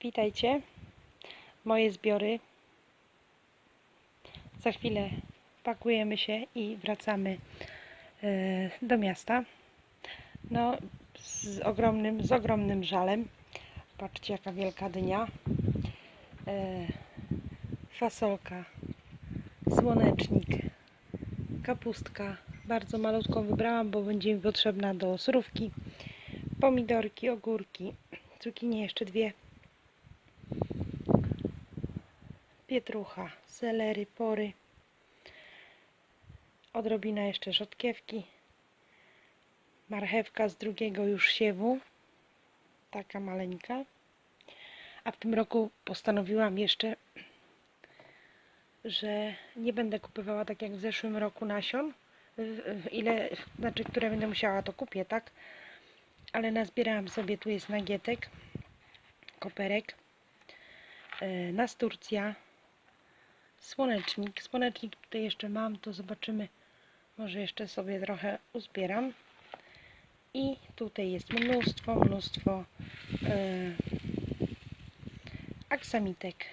Witajcie. Moje zbiory. Za chwilę pakujemy się i wracamy e, do miasta. No, z ogromnym, z ogromnym żalem. Patrzcie, jaka wielka dynia. E, fasolka, słonecznik, kapustka. Bardzo malutką wybrałam, bo będzie mi potrzebna do surówki. Pomidorki, ogórki, cukinie jeszcze dwie. Pietrucha, selery, pory. Odrobina jeszcze rzodkiewki. Marchewka z drugiego już siewu. Taka maleńka. A w tym roku postanowiłam jeszcze, że nie będę kupowała tak jak w zeszłym roku nasion. Ile, znaczy, które będę musiała, to kupię, tak? Ale nazbierałam sobie, tu jest nagietek, koperek, e, nasturcja, słonecznik. Słonecznik tutaj jeszcze mam, to zobaczymy. Może jeszcze sobie trochę uzbieram. I tutaj jest mnóstwo, mnóstwo e, aksamitek.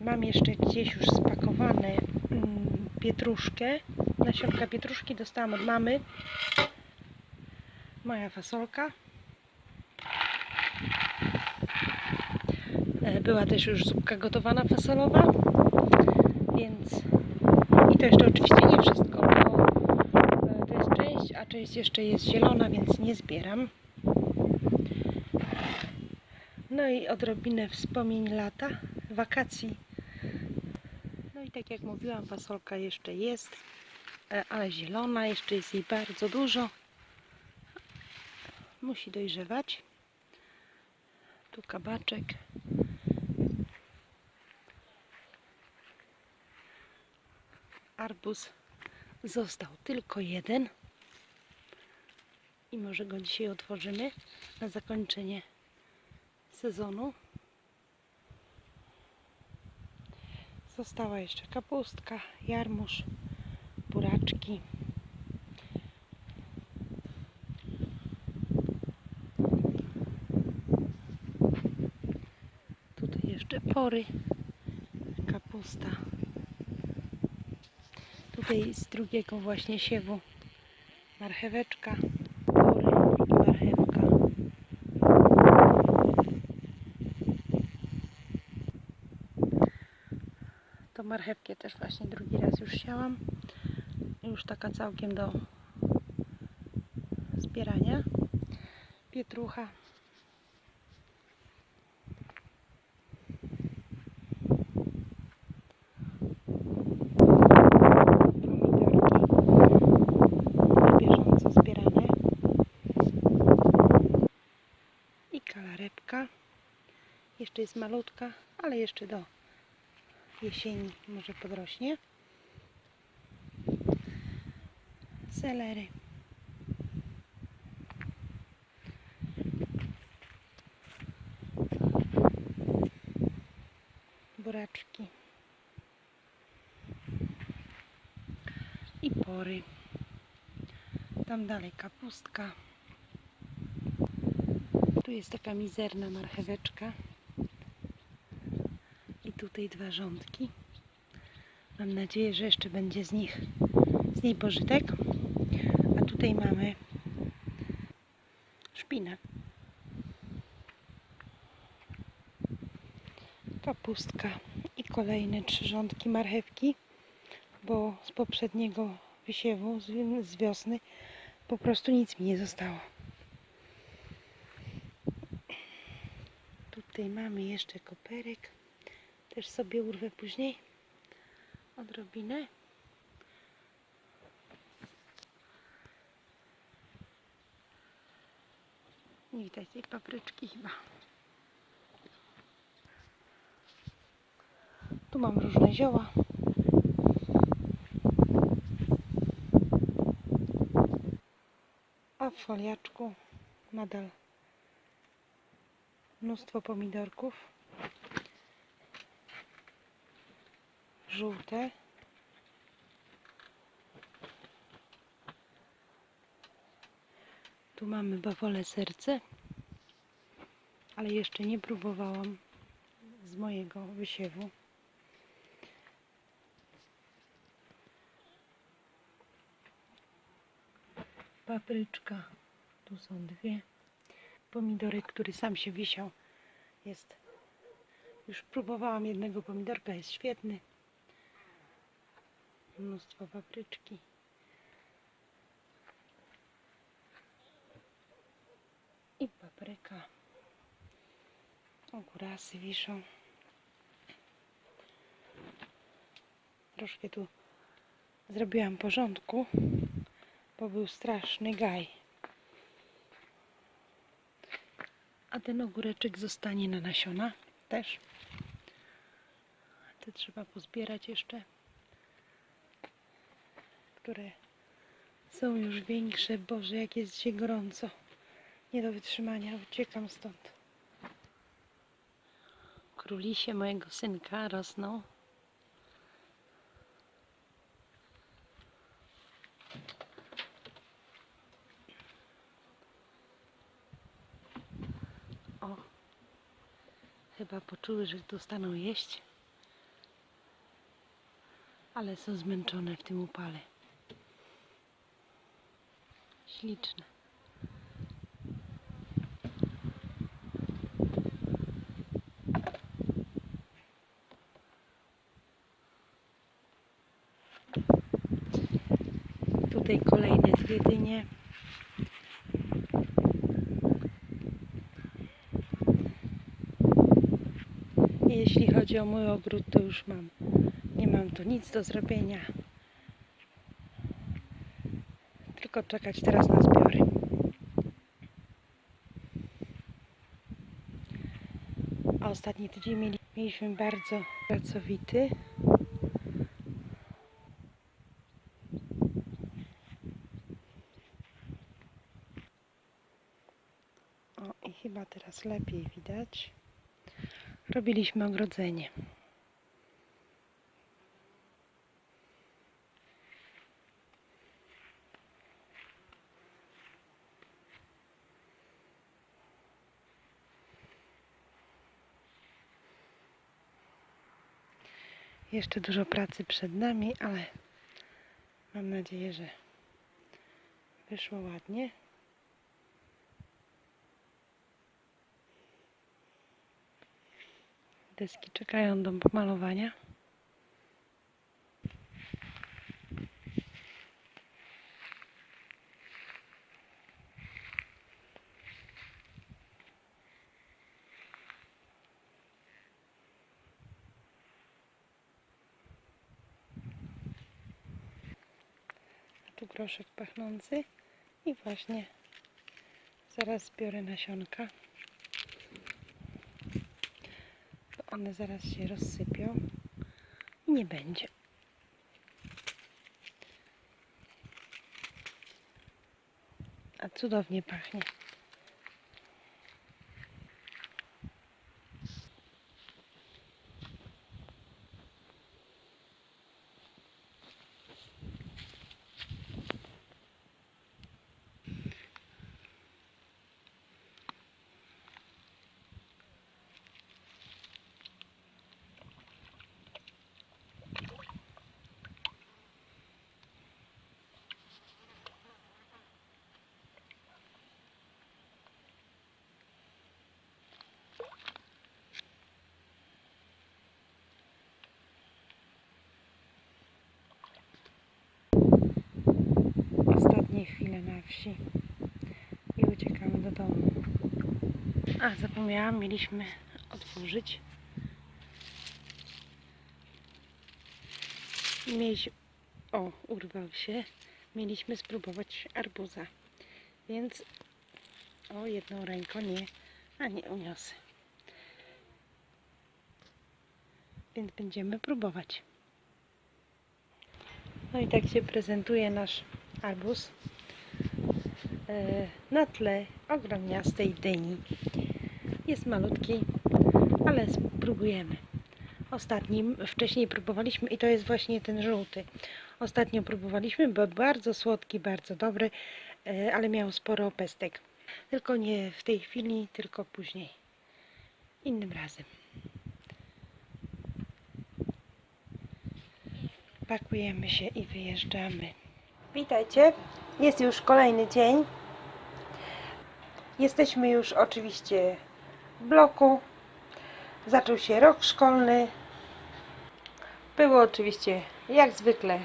Mam jeszcze gdzieś już spakowane mm, pietruszkę. Nasionka pietruszki dostałam od mamy. Moja fasolka. Była też już zupka gotowana fasolowa, więc i to jeszcze oczywiście nie wszystko, bo e, to jest część, a część jeszcze jest zielona, więc nie zbieram. No i odrobinę wspomnień lata, wakacji. No i tak jak mówiłam, fasolka jeszcze jest, e, ale zielona, jeszcze jest jej bardzo dużo. Musi dojrzewać. Tu kabaczek. Arbuz został tylko jeden. I może go dzisiaj otworzymy na zakończenie sezonu. Została jeszcze kapustka, jarmuż, buraczki. Tutaj jeszcze pory, kapusta. Tutaj z drugiego właśnie siewu marcheweczka. To marchewkę też właśnie drugi raz już siałam. Już taka całkiem do zbierania. Pietrucha. Pomidorki na bieżąco zbierane. I kalarepka. Jeszcze jest malutka, ale jeszcze do jesieni może podrośnie. Selery. Buraczki. I pory. Tam dalej kapustka. Tu jest taka mizerna marcheweczka. Tutaj dwa rządki. Mam nadzieję, że jeszcze będzie z nich z niej pożytek. A tutaj mamy szpinak. Kapustka i kolejne trzy rządki marchewki, bo z poprzedniego wysiewu, z wiosny, po prostu nic mi nie zostało. Tutaj mamy jeszcze koperek. Też sobie urwę później odrobinę. Nie widać tej papryczki chyba. Tu mam różne zioła. A w foliaczku nadal mnóstwo pomidorków. Żółte. Tu mamy bawole serce. ale jeszcze nie próbowałam z mojego wysiewu. Papryczka, tu są dwie. Pomidorek, który sam się wisiał, jest. Już próbowałam jednego pomidorka, jest świetny. Mnóstwo papryczki. I papryka. Okurasy wiszą. Troszkę tu zrobiłam porządku, bo był straszny gaj. A ten ogóreczek zostanie na nasiona też. Te trzeba pozbierać jeszcze, które są już większe. Boże, jak jest dzisiaj gorąco. Nie do wytrzymania, uciekam stąd. Królisie mojego synka rosną. O, chyba poczuły, że dostaną jeść, ale są zmęczone w tym upale. Śliczne. Tutaj kolejne. I Jeśli chodzi o mój ogród, to już mam. Nie mam tu nic do zrobienia. Tylko czekać teraz na zbiory. A ostatni tydzień mieli, mieliśmy bardzo pracowity. O, i chyba teraz lepiej widać. Robiliśmy ogrodzenie. Jeszcze dużo pracy przed nami, ale mam nadzieję, że wyszło ładnie. Deski czekają do pomalowania. Groszek pachnący i właśnie zaraz zbiorę nasionka. bo one zaraz się rozsypią i nie będzie. A cudownie pachnie. Wsi i uciekamy do domu. A, zapomniałam, mieliśmy otworzyć. Mieliśmy... O, urwał się. Mieliśmy spróbować arbuza. Więc... O, jedną ręką nie. A nie uniosę. Więc będziemy próbować. No i tak się prezentuje nasz arbuz na tle ogromniastej dyni. Jest malutki, ale spróbujemy. Ostatnim, wcześniej próbowaliśmy i to jest właśnie ten żółty. Ostatnio próbowaliśmy, był bardzo słodki, bardzo dobry, e, ale miał sporo pestek. Tylko nie w tej chwili, tylko później. innym razem. Pakujemy się i wyjeżdżamy. Witajcie. Jest już kolejny dzień. Jesteśmy już oczywiście w bloku. Zaczął się rok szkolny. Było oczywiście jak zwykle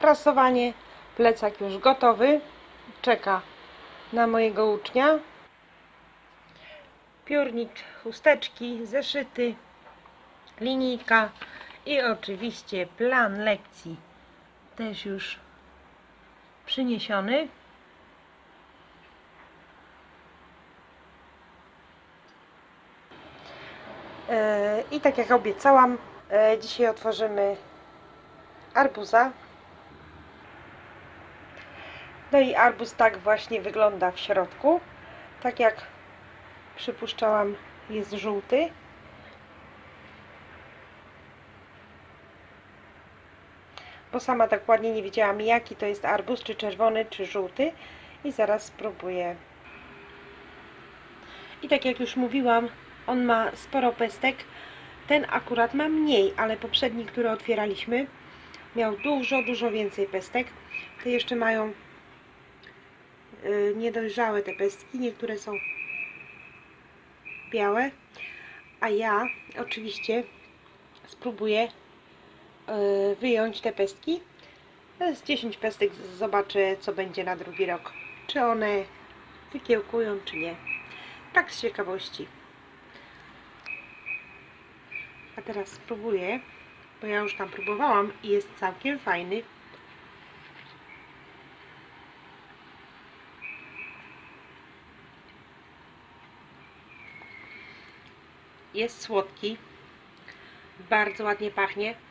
prasowanie. Plecak już gotowy. Czeka na mojego ucznia. Piórnik, chusteczki, zeszyty, linijka i oczywiście plan lekcji też już przyniesiony. E, I tak jak obiecałam, e, dzisiaj otworzymy arbuza. No i arbuz tak właśnie wygląda w środku. Tak jak przypuszczałam, jest żółty. Bo sama dokładnie nie wiedziałam, jaki to jest arbuz, czy czerwony, czy żółty. I zaraz spróbuję. I tak jak już mówiłam, on ma sporo pestek. Ten akurat ma mniej, ale poprzedni, który otwieraliśmy, miał dużo, dużo więcej pestek. Te jeszcze mają y, niedojrzałe te pestki. Niektóre są białe. A ja oczywiście spróbuję wyjąć te pestki. Jest 10 pestek. Zobaczę, co będzie na drugi rok. Czy one wykiełkują, czy nie. Tak z ciekawości. A teraz spróbuję, bo ja już tam próbowałam i jest całkiem fajny. Jest słodki. Bardzo ładnie pachnie.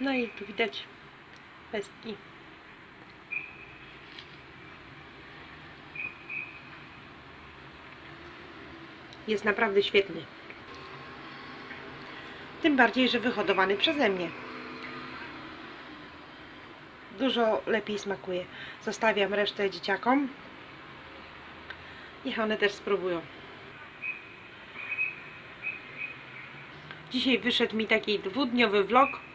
No i tu widać pestki. Jest naprawdę świetny. Tym bardziej, że wyhodowany przeze mnie. Dużo lepiej smakuje. Zostawiam resztę dzieciakom. Niech one też spróbują. Dzisiaj wyszedł mi taki dwudniowy vlog.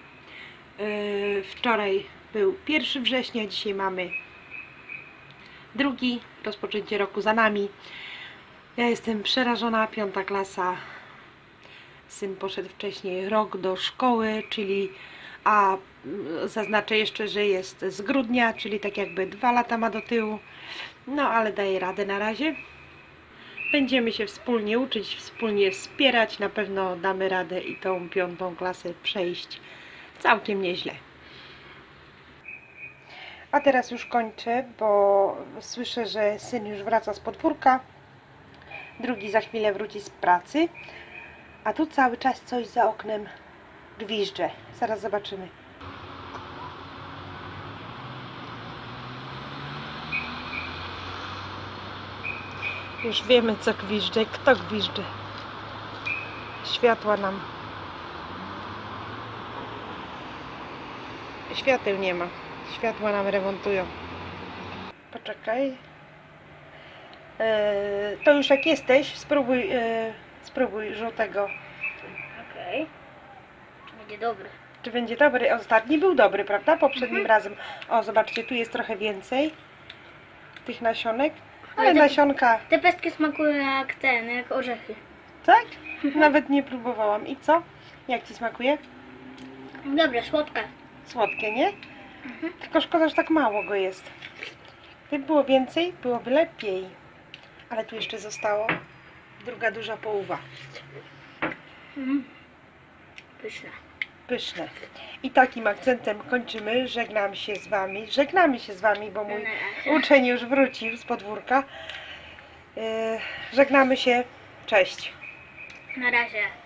Yy, wczoraj był 1 września, dzisiaj mamy drugi. Rozpoczęcie roku za nami. Ja jestem przerażona, piąta klasa. Syn poszedł wcześniej rok do szkoły, czyli a mm, zaznaczę jeszcze, że jest z grudnia, czyli tak jakby dwa lata ma do tyłu. No ale daje radę na razie. Będziemy się wspólnie uczyć, wspólnie wspierać. Na pewno damy radę i tą piątą klasę przejść całkiem nieźle. A teraz już kończę, bo słyszę, że syn już wraca z podwórka. Drugi za chwilę wróci z pracy. A tu cały czas coś za oknem gwizdże. Zaraz zobaczymy. Już wiemy co gwizdże, kto gwizdże. Światła nam. Świateł nie ma. Światła nam remontują. Poczekaj. Eee, to już jak jesteś, spróbuj, eee, spróbuj żółtego. Okej. Czy będzie dobry? Czy będzie dobry? Ostatni był dobry, prawda? Poprzednim razem. O, zobaczcie, tu jest trochę więcej tych nasionek. Ale Ale te- nasionka, Te pestki smakują jak ten, jak orzechy. tak? Nawet nie próbowałam. I co? Jak Ci smakuje? Dobra, słodka. Słodkie, nie? Tylko szkoda, że tak mało go jest. Gdyby było więcej, byłoby lepiej. Ale tu jeszcze zostało druga duża połowa. Mm. Pyszna. Pyszne. I takim akcentem kończymy. Żegnam się z Wami. Żegnamy się z Wami, bo mój uczeń już wrócił z podwórka. Yy, żegnamy się. Cześć. Na razie.